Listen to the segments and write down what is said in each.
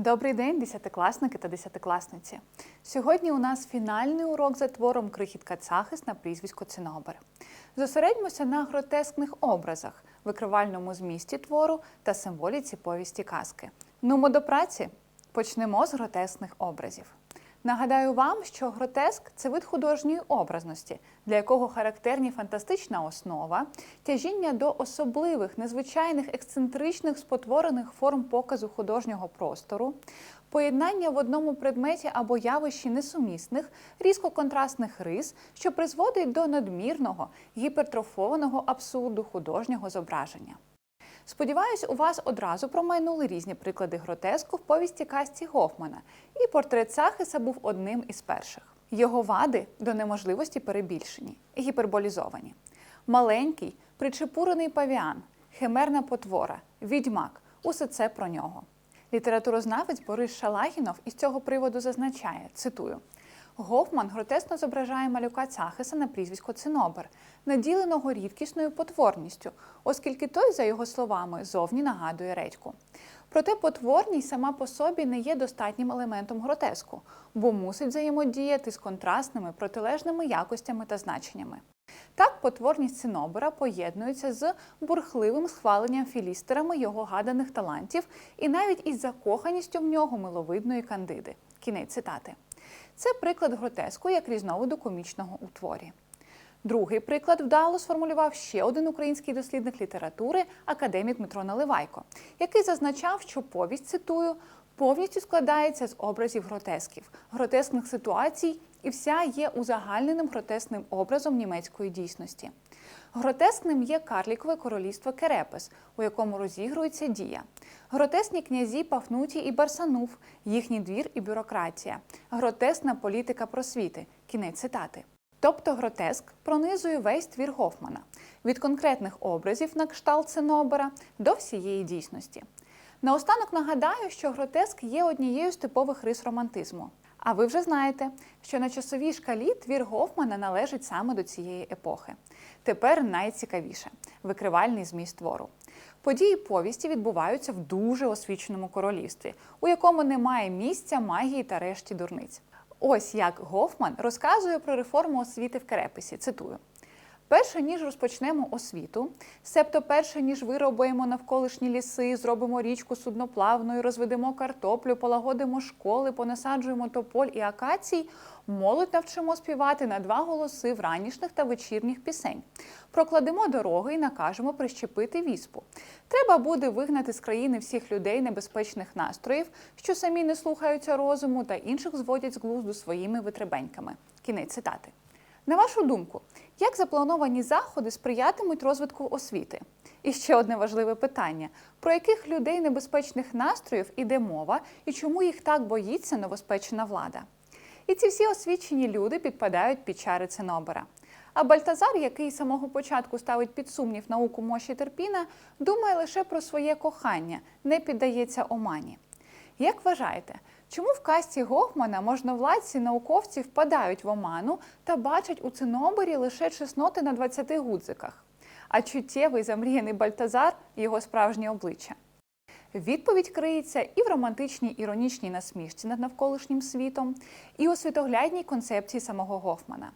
Добрий день, десятикласники та десятикласниці. Сьогодні у нас фінальний урок за твором Крихітка Цахис на прізвисько Цинобер. Зосередьмося на гротескних образах, викривальному змісті твору та символіці повісті казки. Нумо до праці. Почнемо з гротескних образів. Нагадаю вам, що гротеск це вид художньої образності, для якого характерні фантастична основа, тяжіння до особливих, незвичайних, ексцентричних спотворених форм показу художнього простору, поєднання в одному предметі або явищі несумісних, різко контрастних рис, що призводить до надмірного, гіпертрофованого абсурду художнього зображення. Сподіваюсь, у вас одразу промайнули різні приклади гротеску в повісті Касті Гофмана, і портрет Сахиса був одним із перших. Його вади до неможливості перебільшені, гіперболізовані. Маленький, причепурений павіан, химерна потвора, відьмак усе це про нього. Літературознавець Борис Шалагінов із цього приводу зазначає: цитую. Гофман гротесно зображає малюка Цахиса на прізвисько Цинобер, наділеного рідкісною потворністю, оскільки той, за його словами, зовні нагадує редьку. Проте потворність сама по собі не є достатнім елементом гротеску, бо мусить взаємодіяти з контрастними протилежними якостями та значеннями. Так, потворність Цинобера поєднується з бурхливим схваленням філістерами його гаданих талантів і навіть із закоханістю в нього миловидної кандиди. Кінець цитати. Це приклад гротеску як різновиду комічного у творі. Другий приклад вдало сформулював ще один український дослідник літератури, академік Дмитро Наливайко, який зазначав, що повість, цитую, повністю складається з образів гротесків, гротескних ситуацій, і вся є узагальненим гротесним образом німецької дійсності. Гротескним є карлікове королівство Керепес, у якому розігрується дія. Гротесні князі Пафнуті і Барсанув, їхній двір і бюрократія, гротесна політика просвіти. Кінець цитати. Тобто гротеск пронизує весь твір Гофмана від конкретних образів на кшталт Цинобера до всієї дійсності. Наостанок нагадаю, що гротеск є однією з типових рис романтизму. А ви вже знаєте, що на часовій шкалі твір Гофмана належить саме до цієї епохи. Тепер найцікавіше викривальний зміст твору. Події повісті відбуваються в дуже освіченому королівстві, у якому немає місця магії та решті дурниць. Ось як Гофман розказує про реформу освіти в Креписі. Цитую. Перше ніж розпочнемо освіту, себто перше ніж виробимо навколишні ліси, зробимо річку судноплавною, розведемо картоплю, полагодимо школи, понасаджуємо тополь і акацій, молодь навчимо співати на два голоси в ранішніх та вечірніх пісень. Прокладемо дороги і накажемо прищепити віспу. Треба буде вигнати з країни всіх людей небезпечних настроїв, що самі не слухаються розуму та інших зводять з глузду своїми витребеньками. Кінець цитати. На вашу думку, як заплановані заходи сприятимуть розвитку освіти? І ще одне важливе питання: про яких людей небезпечних настроїв іде мова і чому їх так боїться новоспечена влада? І ці всі освічені люди підпадають під чари Цинобера. А Бальтазар, який з самого початку ставить під сумнів науку Моші Терпіна, думає лише про своє кохання, не піддається омані. Як вважаєте, чому в касті Гофмана можновладці науковці впадають в оману та бачать у цинобері лише чесноти на 20 гудзиках, а чуттєвий замріяний Бальтазар його справжнє обличчя? Відповідь криється і в романтичній іронічній насмішці над навколишнім світом, і у світоглядній концепції самого Гофмана.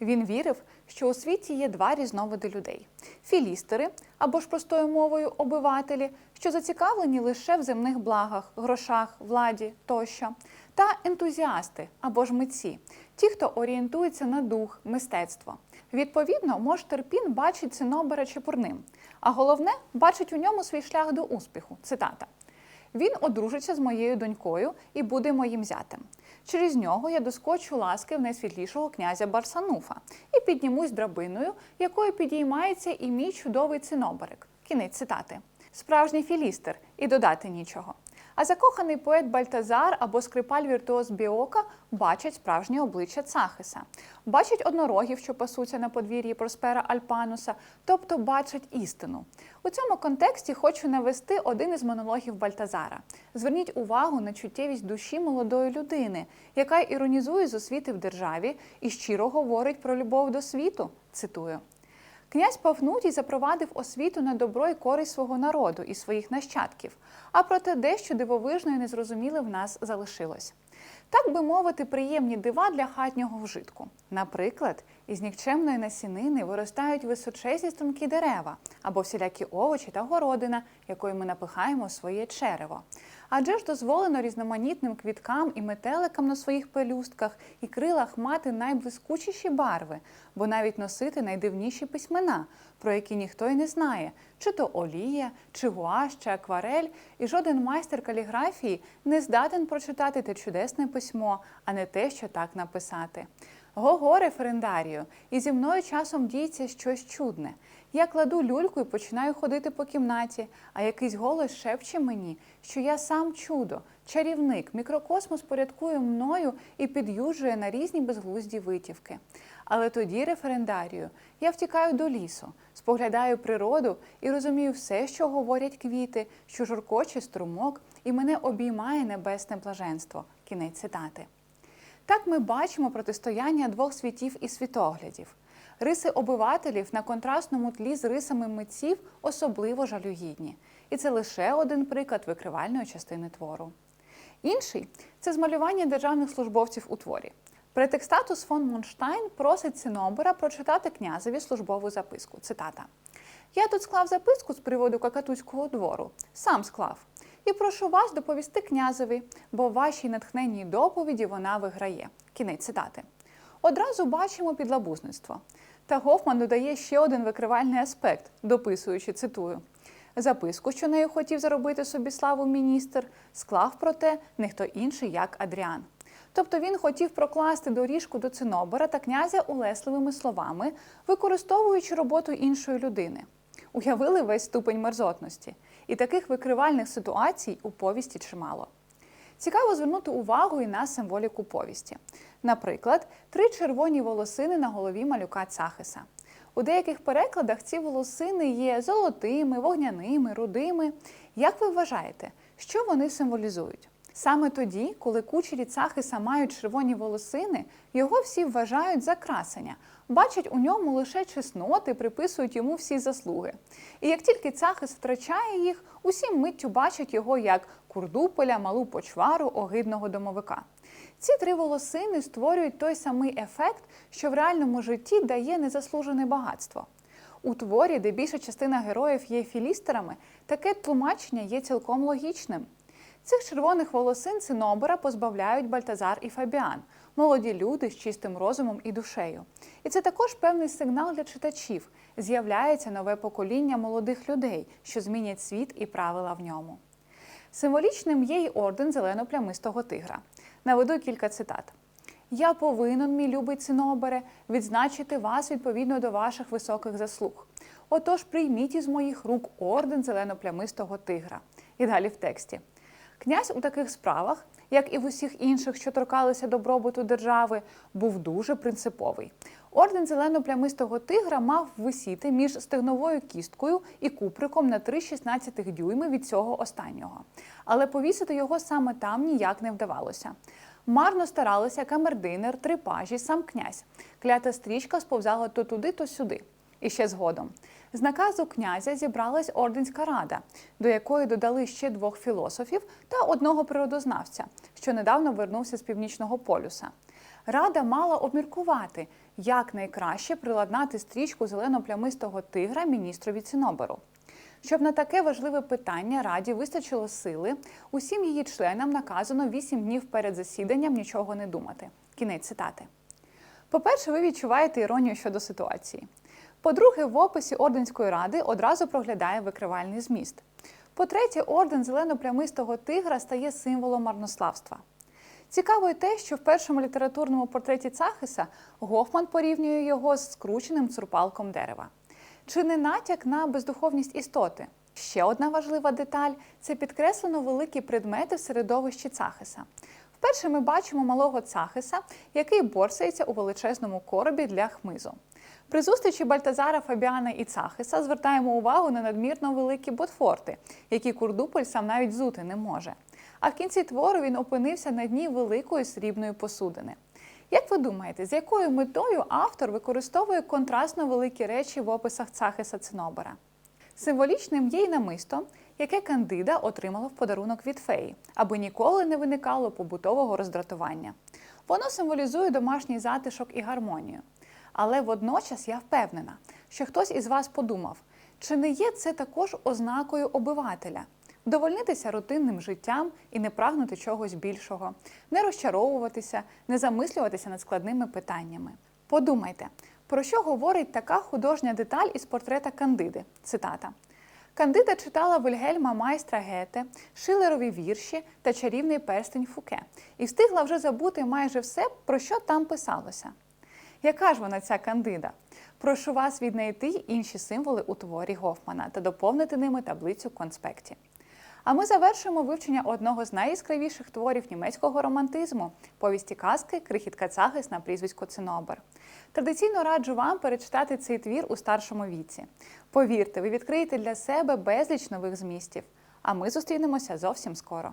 Він вірив, що у світі є два різновиди людей: філістери або ж простою мовою обивателі, що зацікавлені лише в земних благах, грошах, владі тощо, та ентузіасти або ж митці, ті, хто орієнтується на дух, мистецтво. Відповідно, Мош Терпін бачить Цинобера чепурним, а головне бачить у ньому свій шлях до успіху. Цитата. Він одружиться з моєю донькою і буде моїм зятем. Через нього я доскочу ласки в найсвітлішого князя Барсануфа і піднімусь драбиною, якою підіймається і мій чудовий цинобарик. Кінець цитати. Справжній філістер і додати нічого. А закоханий поет Бальтазар або скрипаль віртуоз Біока бачать справжнє обличчя Цахиса, бачать однорогів, що пасуться на подвір'ї Проспера Альпануса, тобто бачать істину. У цьому контексті хочу навести один із монологів Бальтазара. Зверніть увагу на чуттєвість душі молодої людини, яка іронізує з освіти в державі і щиро говорить про любов до світу. Цитую. Князь Пафнутій запровадив освіту на добро і користь свого народу і своїх нащадків, а проте дещо дивовижно і незрозуміле в нас залишилось. Так би мовити, приємні дива для хатнього вжитку. Наприклад, із нікчемної насінини виростають височезні стрункі дерева або всілякі овочі та городина, якою ми напихаємо своє черево. Адже ж дозволено різноманітним квіткам і метеликам на своїх пелюстках і крилах мати найблискучіші барви, бо навіть носити найдивніші письмена, про які ніхто й не знає, чи то олія, чи гуаш, чи акварель, і жоден майстер каліграфії не здатен прочитати те чудесне письмо, а не те, що так написати. Го-го, референдарію, і зі мною часом діється щось чудне. Я кладу люльку і починаю ходити по кімнаті, а якийсь голос шепче мені, що я сам чудо, чарівник, мікрокосмос порядкує мною і під'юджує на різні безглузді витівки. Але тоді, референдарію, я втікаю до лісу, споглядаю природу і розумію все, що говорять квіти, що журкоче струмок, і мене обіймає небесне блаженство. Кінець цитати. Так ми бачимо протистояння двох світів і світоглядів. Риси обивателів на контрастному тлі з рисами митців особливо жалюгідні. І це лише один приклад викривальної частини твору. Інший це змалювання державних службовців у творі. Претекстатус фон Монштайн просить Цинобера прочитати князеві службову записку. Цитата. Я тут склав записку з приводу какатузького двору, сам склав. І прошу вас доповісти князеві, бо в вашій натхненній доповіді вона виграє. Кінець цитати. Одразу бачимо підлабузництво. Та Гофман додає ще один викривальний аспект, дописуючи, цитую. Записку, що нею хотів заробити собі славу міністр, склав проте не хто інший, як Адріан. Тобто він хотів прокласти доріжку до Цинобера та князя улесливими словами, використовуючи роботу іншої людини. Уявили весь ступень мерзотності. І таких викривальних ситуацій у повісті чимало. Цікаво звернути увагу і на символіку повісті. Наприклад, три червоні волосини на голові малюка Цахиса. У деяких перекладах ці волосини є золотими, вогняними, рудими. Як ви вважаєте, що вони символізують? Саме тоді, коли кучері Цахиса мають червоні волосини, його всі вважають за красення, бачать у ньому лише чесноти, приписують йому всі заслуги. І як тільки Цахис втрачає їх, усі миттю бачать його як курдупеля, малу почвару, огидного домовика. Ці три волосини створюють той самий ефект, що в реальному житті дає незаслужене багатство. У творі, де більша частина героїв є філістерами, таке тлумачення є цілком логічним. Цих червоних волосин Цинобера позбавляють Бальтазар і Фабіан, молоді люди з чистим розумом і душею. І це також певний сигнал для читачів. З'являється нове покоління молодих людей, що змінять світ і правила в ньому. Символічним є й орден зелено-плямистого тигра. Наведу кілька цитат. Я повинен, мій любий Цинобере, відзначити вас відповідно до ваших високих заслуг. Отож, прийміть із моїх рук орден зелено-плямистого тигра. І далі в тексті. Князь у таких справах, як і в усіх інших, що торкалися добробуту держави, був дуже принциповий. Орден зелено-плямистого тигра мав висіти між стегновою кісткою і куприком на 3,16 дюйми від цього останнього. Але повісити його саме там ніяк не вдавалося. Марно старалися камердинер, три пажі, сам князь. Клята стрічка сповзала то туди, то сюди. І ще згодом. З наказу князя зібралась орденська рада, до якої додали ще двох філософів та одного природознавця, що недавно вернувся з північного полюса. Рада мала обміркувати, як найкраще приладнати стрічку зелено-плямистого тигра міністрові Циноберу. Щоб на таке важливе питання раді вистачило сили, усім її членам наказано 8 днів перед засіданням нічого не думати. Кінець цитати. По-перше, ви відчуваєте іронію щодо ситуації. По-друге, в описі орденської ради одразу проглядає викривальний зміст. По-третє, орден зелено-плямистого тигра стає символом марнославства. Цікаво й те, що в першому літературному портреті Цахиса Гофман порівнює його з скрученим цурпалком дерева. Чи не натяк на бездуховність істоти? Ще одна важлива деталь це підкреслено великі предмети в середовищі Цахиса. Вперше ми бачимо малого Цахиса, який борсається у величезному коробі для хмизу. При зустрічі Бальтазара, Фабіана і Цахиса звертаємо увагу на надмірно великі ботфорти, які Курдуполь сам навіть зути не може. А в кінці твору він опинився на дні великої срібної посудини. Як ви думаєте, з якою метою автор використовує контрастно великі речі в описах Цахиса Цинобера? Символічним є й намисто, яке кандида отримала в подарунок від феї, аби ніколи не виникало побутового роздратування. Воно символізує домашній затишок і гармонію. Але водночас я впевнена, що хтось із вас подумав, чи не є це також ознакою обивателя? Довольнитися рутинним життям і не прагнути чогось більшого, не розчаровуватися, не замислюватися над складними питаннями. Подумайте, про що говорить така художня деталь із портрета Кандиди? Цитата. Кандида читала Вильгельма майстра Гете, Шилерові вірші та чарівний перстень Фуке і встигла вже забути майже все, про що там писалося. Яка ж вона ця кандида? Прошу вас віднайти інші символи у творі Гофмана та доповнити ними таблицю конспекті. А ми завершуємо вивчення одного з найяскравіших творів німецького романтизму повісті казки Крихітка Цахис на прізвисько Цинобер. Традиційно раджу вам перечитати цей твір у старшому віці. Повірте, ви відкриєте для себе безліч нових змістів. А ми зустрінемося зовсім скоро.